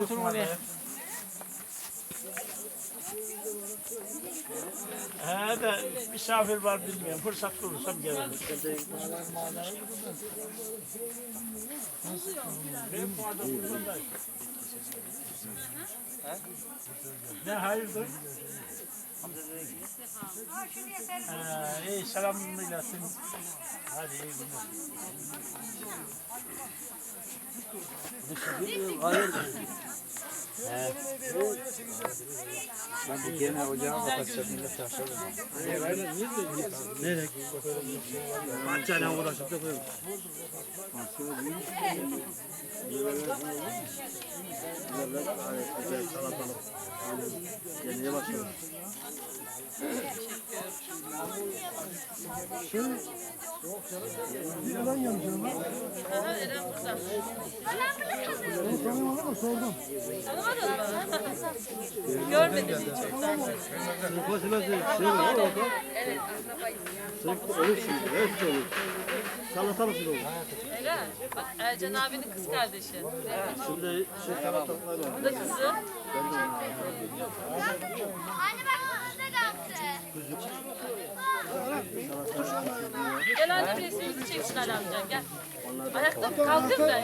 Oturun oraya. He de misafir var bilmiyorum. Fırsat bulursam gelirim. Benim bu adam buradayım. Ne hayırdır? Ha, iyi selam milletin. Hadi iyi günler. Ben bu gene ocağına kapatacağım millet taşlar. Nereye? Bahçeyle uğraşıp da koyuyorum. Gene başladı. Görmedim hiç çoktan. Salatalık bile olur. Öyle. Bak Ercan abinin kız kardeşi. Şimdi şey salatalıklar var. Bu da kızı. Anne bak burada kalktı. Gel anne resmimizi çeksin Ali amca gel. Ayakta kalkın da.